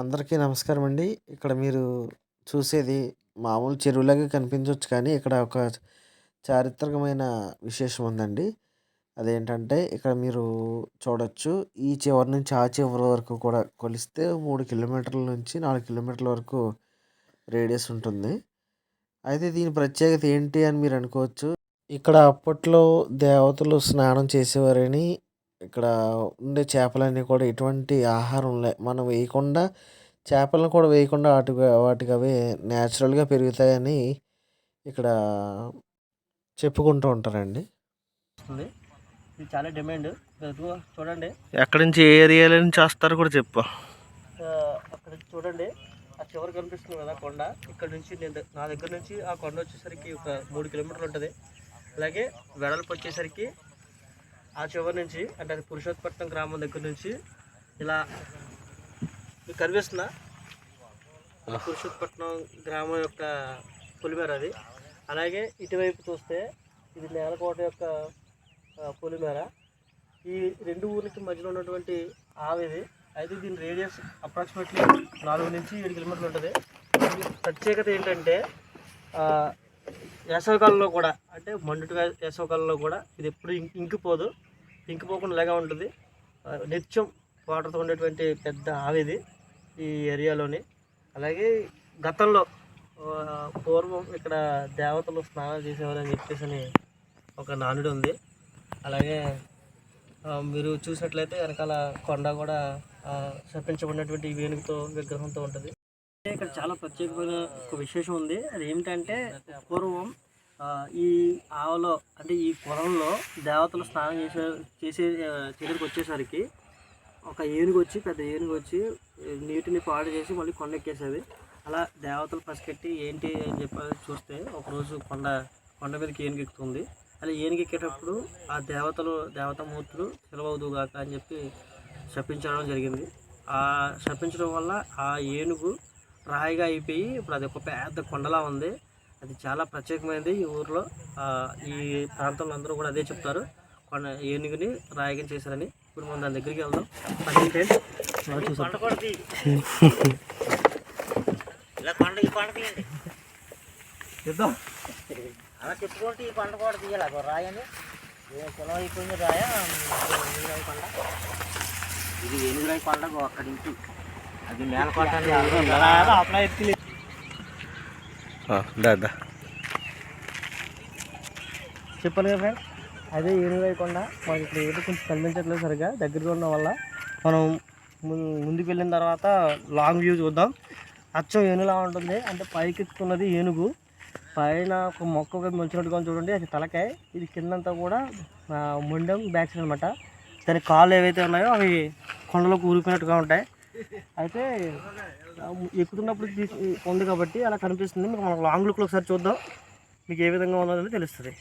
అందరికీ నమస్కారం అండి. ఇక్కడ మీరు చూసేది మామూలు చెరువులాగే కనిపించవచ్చు కానీ, ఇక్కడ ఒక చారిత్రకమైన విశేషం ఉందండి. అదేంటంటే ఇక్కడ మీరు చూడొచ్చు. ఈ చివరి నుంచి ఆ చివరి వరకు కూడా కొలిస్తే మూడు కిలోమీటర్ల నుంచి నాలుగు కిలోమీటర్ల వరకు రేడియస్ ఉంటుంది. అయితే దీని ప్రత్యేకత ఏంటి అని మీరు అనుకోవచ్చు. ఇక్కడ అప్పట్లో దేవతలు స్నానం చేసేవారని ఇక్కడ ఉండే చేపలన్నీ కూడా ఎటువంటి ఆహారం లే మనం వేయకుండా చేపలను కూడా వేయకుండా వాటి వాటికి అవే నేచురల్‌గా పెరుగుతాయని ఇక్కడ చెప్పుకుంటూ ఉంటారండి. ఇది చాలా డిమాండ్. చూడండి. ఎక్కడి నుంచి ఏ ఏరియాల నుంచి వస్తారో కూడా చెప్పు అక్కడ చూడండి. ఆ చివర కనిపిస్తుంది కదా కొండ. ఇక్కడ నుంచి నేను నా దగ్గర నుంచి ఆ కొండ వచ్చేసరికి ఒక 3 కిలోమీటర్లు ఉంటుంది. అలాగే వెడల్పు వచ్చేసరికి ఆ చివరి నుంచి అంటే అది పురుషోత్పట్నం గ్రామం దగ్గర నుంచి ఇలా మీకు పురుషోత్పట్నం గ్రామం యొక్క పులిమేర అది. అలాగే ఇటువైపు చూస్తే ఇది నేలకోట యొక్క పులిమేర. ఈ రెండు ఊర్లకి మధ్యలో ఉన్నటువంటి ఆవిది అయితే దీని రేడియస్ అప్రాక్సిమేట్లీ నాలుగు నుంచి ఏడు కిలోమీటర్లు ఉంటుంది. ప్రత్యేకత ఏంటంటే వేసవికాలంలో కూడా అంటే మండుటి వేసవకాలంలో కూడా ఇది ఎప్పుడు ఇంకిపోదు. ఇంకిపోకుండా లాగా ఉంటుంది. నిత్యం వాటర్తో ఉండేటువంటి పెద్ద ఆవిది ఈ ఏరియాలోని. అలాగే గతంలో పూర్వం ఇక్కడ దేవతలు స్నానాలు చేసేవారని చెప్పేసి అని ఒక నానుడు ఉంది. అలాగే మీరు చూసినట్లయితే వెనకాల కొండ కూడా ఆ, శపించబడినటువంటి వేణుగుతో విగ్రహంతో ఉంటుంది. ఇక్కడ చాలా ప్రత్యేకమైన ఒక విశేషం ఉంది. అది ఏమిటంటే పూర్వం ఈ ఆవలో అంటే ఈ పొలంలో దేవతలు స్నానం చేసే చేసే ఆ, వచ్చేసరికి ఒక ఏనుగు వచ్చి పెద్ద ఏనుగు వచ్చి నీటిని పాడు చేసి మళ్ళీ కొండ ఎక్కేసేది అలా దేవతలు పసికెట్టి ఏంటి అని చెప్పి చూస్తే ఒకరోజు కొండ కొండ మీదకి ఏనుగు ఎక్కుతుంది అలా ఏనుగు ఎక్కేటప్పుడు ఆ దేవతలు దేవతామూర్తులు సెలవవుదుగాక అని చెప్పి శపించడం జరిగింది. ఆ శపించడం వల్ల ఆ ఏనుగు రాయిగా అయిపోయి ఇప్పుడు అది ఒక పెద్ద కొండలా ఉంది. అది చాలా ప్రత్యేకమైనది ఈ ఊర్లో. ఈ ప్రాంతంలో అందరూ కూడా అదే చెప్తారు. కొండ ఏనుగుని రాయిగా చేశారని. ఇప్పుడు మనం దాని దగ్గరికి వెళ్దాం. కొండ కొండ చూద్దాం. అలా చెప్పుకుంటే ఈ కొండ కూడా తీయాలి. అదో రాయని. ఏ కులం అయిపోయింది రాయ? కొండ. ఇది ఏనుగురాయి కొండ అక్కడి నుంచి. అది అని ఎవరో అప్లై ఎత్తి దాదా చెప్పాను కదా ఫ్రెండ్ అదే ఏనుగు కొండ మనకి ఇక్కడ ఏదో కొంచెం కనిపించట్లేదు సరిగ్గా. దగ్గరగా ఉండడం వల్ల మనం ముందుకు వెళ్ళిన తర్వాత లాంగ్ వ్యూ చూద్దాం. అచ్చం ఏనుగులా ఉంటుంది. అంటే పైకి ఎక్కుతున్నది ఏనుగు. పైన ఒక మొక్క మంచినట్టుగా చూడండి. అది తలకాయ. ఇది కిందంతా కూడా ముండం మొండెం బ్యాక్ సైడ్ అనమాట దాని కాళ్ళు ఏవైతే ఉన్నాయో అవి కొండలకు ఊరిపోయినట్టుగా ఉంటాయి. అయితే ఎక్కుతున్నప్పుడు తీసి ఉంది కాబట్టి అలా కనిపిస్తుంది. మీకు మనం లాంగ్ లుక్లో ఒకసారి చూద్దాం. మీకు ఏ విధంగా ఉన్నదని తెలుస్తుంది.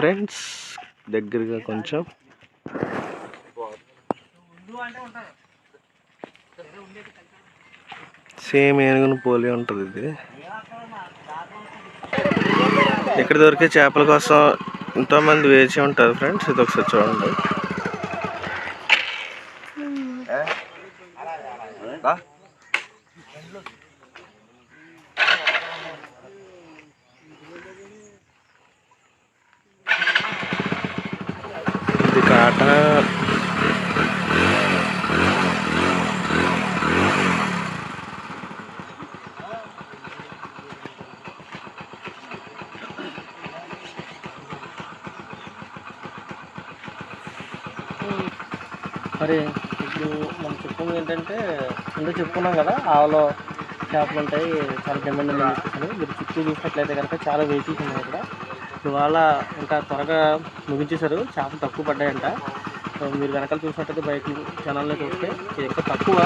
ఫ్రెండ్స్ దగ్గరగా కొంచెం. సేమ్ ఏనుగును పోలి ఉంటుంది ఇది. ఇక్కడ దొరికే చేపల కోసం ఎంతోమంది వేచి ఉంటారు ఫ్రెండ్స్. ఇది ఒకసారి చూడండి. టాటా మరి ఇప్పుడు మనం చెప్పుకుంది ఏంటంటే ముందు చెప్పుకున్నాం కదా ఆవలో చేపలు ఉంటాయి చాలా డిమాండ్ ఉందని మీరు చుట్టూ చూసినట్లయితే కనుక చాలా వెహికల్స్ ఉన్నాయి ఇక్కడ ఇవాళ ఇంకా త్వరగా ముగించేశారు. చేపలు తక్కువ పడ్డాయంట. సో మీరు వెనకాల చూసినట్టయితే బైక్ ఛానల్లో చూస్తే ఇది ఇంకా తక్కువ.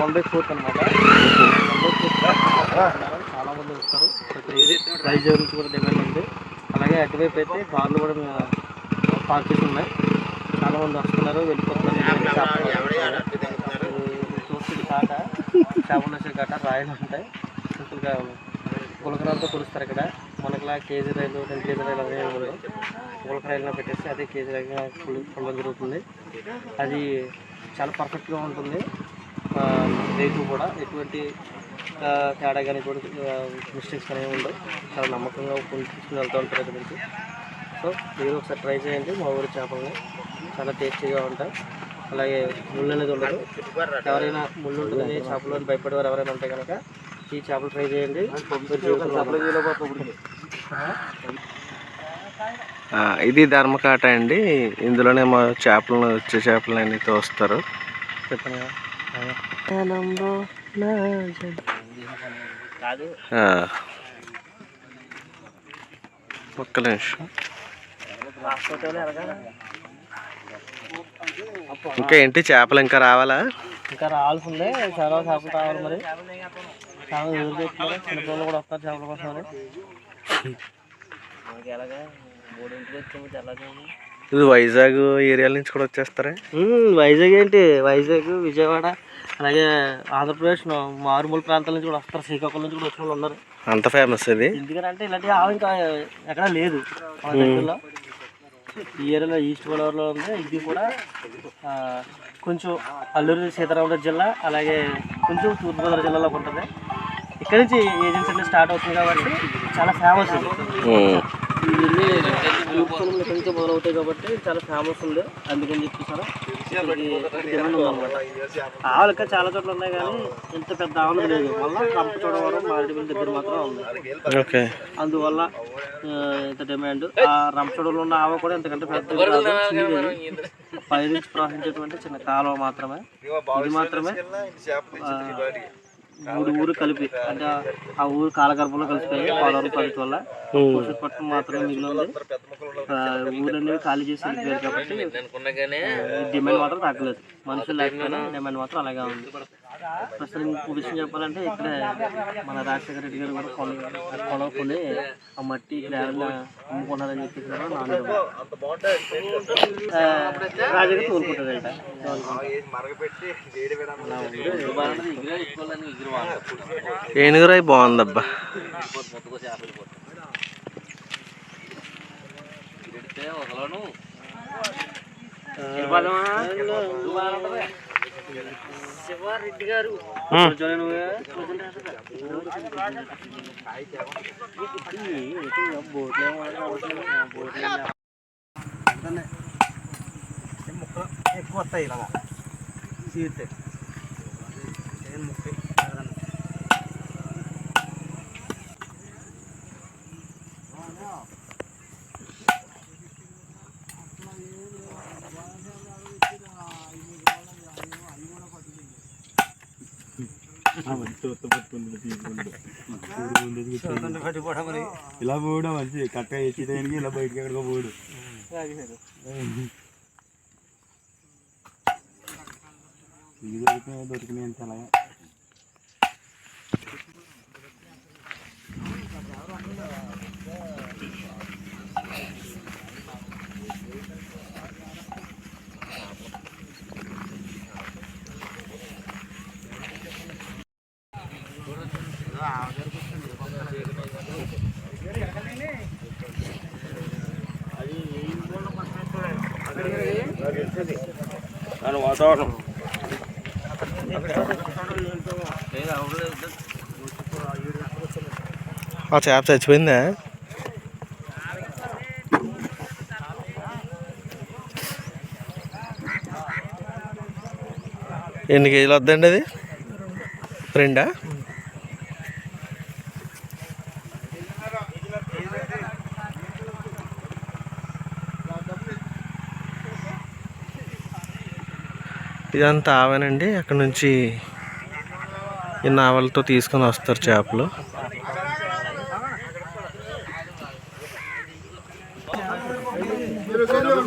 వన్ బై ఫోర్త్ అనమాట చాలా మంది వస్తారు. వైజాగ్ నుంచి కూడా డిమాండ్ ఉంది. అలాగే అటువైపు అయితే కార్లు కూడా పార్క్ చేసి ఉన్నాయి. చాలా మంది వస్తున్నారు. వెళ్ళిపోతున్నారు. చూస్తుంది కాక చేపలు వచ్చే కాక రాయలు ఉంటాయి. సింపుల్గా గులకరాలతో కొలుస్తారు ఇక్కడ. మనకిలా కేజీ రైలు రెండు కేజీ రైలు అవే ఉండవు గులక రైలులో పెట్టేసి అదే కేజీ రైలు కొనడం జరుగుతుంది. అది చాలా పర్ఫెక్ట్గా ఉంటుంది. రేటు కూడా ఎటువంటి తేడా కానీ కూడా మిస్టేక్స్ కానీ ఉండవు. చాలా నమ్మకంగా తీసుకుని వెళ్తూ ఉంటారు అది సో మీరు ఒకసారి ట్రై చేయండి. మా ఊరి చేపలని చాలా టేస్టీగా ఉంటాయి. అలాగే ముళ్ళు అనేది ఉండదు. ఎవరైనా ముళ్ళు ఉంటుందని చేపలు అని భయపడేవారు ఎవరైనా ఉంటే కనుక ఈ చేపలు ట్రై చేయండి. ఇది ధర్మకాట అండి. ఇందులోనే మా చేపలను వచ్చే చేపలని తోస్తారు. చెప్పండి కాదు. ఆ. ఒక్క నిమిషం. ఇంకా ఏంటి? చేపలు ఇంకా రావాలా? ఇంకా రావాల్సి ఉంది చాలా చేపలు రావాలి మరి. చాలా ఎదురు చూస్తున్నారు? చిన్నపిల్లలు కూడా వస్తారు చేపల ఇది వైజాగ్ ఏరియాల నుంచి కూడా వచ్చేస్తారా? వైజాగ్ ఏంటి? వైజాగ్ విజయవాడ అలాగే ఆంధ్రప్రదేశ్ మారుమూల ప్రాంతాల నుంచి కూడా వస్తారు. శ్రీకాకుళం నుంచి కూడా వచ్చిన వాళ్ళు ఉన్నారు. అంత ఫేమస్ ఇది? ఎందుకంటే ఇలాంటి ఆవు ఇంకా ఎక్కడ లేదు. మన దగ్గరలో. ఈ ఏరియాలో ఈస్ట్ గోదావరిలో ఉంది. ఇది కూడా కొంచెం అల్లూరు సీతారామరాజు జిల్లా అలాగే కొంచెం తూర్పుగోదావరి జిల్లాలో ఉంటుంది. ఇక్కడ నుంచి ఏజెన్సీ అనేది స్టార్ట్ అవుతుంది కాబట్టి చాలా ఫేమస్ ఉమ్. ఇవన్నీ యూట్యూబ్లో ఇక్కడ నుంచి మొదలవుతాయి కాబట్టి చాలా ఫేమస్ ఉంది. అందుకని చెప్పి చాలా డిమాండ్ ఉందన్నమాట. ఆవులు ఇంకా చాలా చోట్ల ఉన్నాయి కానీ ఇంత పెద్ద ఆవులు లేదు మళ్ళీ రంపచోడవరం మారేడుమిల్లి దగ్గర మాత్రం ఉంది. ఓకే. అందువల్ల ఇంత డిమాండ్ ఆ రంపచోడలో ఉన్న ఆవు కూడా ఇంతకంటే పెద్ద పై నుంచి ప్రవహించేటువంటి చిన్న కాలువ మాత్రమే. ఇది మాత్రమే. మూడు ఊరు కలిపి అంటే ఆ- ఊరు కాలగర్భంలో కలిసిపోయి పోలవరం ప్రాజెక్ట్ వల్ల పట్టణం మాత్రమే మిగిలి ఉంది. ఆ, ఊరన్నీ ఖాళీ చేసి వెళ్ళిపోయారు కాబట్టి డిమాండ్ మాత్రం తగ్గలేదు. మనుషులు లేకపోయినా డిమాండ్ మాత్రం అలాగే ఉంది. ప్రస్తుతం ఇంకో విషయం చెప్పాలంటే ఇక్కడ మన రాజశేఖర రెడ్డి గారు కూడా కొన కొన కొని ఆ మట్టి ఇక్కడ అమ్ముకున్నారని చెప్పి కూడా నాన్న రాజుగారు తోలుకుంటారంట. ఏనుగురాయి బాగుందబ్బా. శివారెడ్డి గారు. ఉమ్. ఎక్కువ వస్తాయి ఇలాగా. చీరితే ఇలా పోవడం మంచి కట్ట చేసి దానికి ఇలా బయటకి ఎక్కడికో పోడు ఇది దొరికినాయి దొరికినాయి అంటే అలాగే. ఆ చేప చచ్చిపోయిందా? ఎన్ని కేజీలు వద్దండి అది? రెండా? ఇదంతా ఆవేనండి. అక్కడ నుంచి ఈ నావలతో తీసుకొని వస్తారు చేపలు.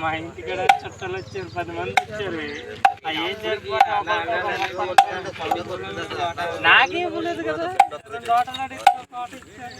మా ఇంటికాడ చుట్టాలు వచ్చారు పది మంది వచ్చారు. ఆ ఏం నాకే ఇవ్వలేదు కదా. తోటలు అడిగితే తోట ఇచ్చారు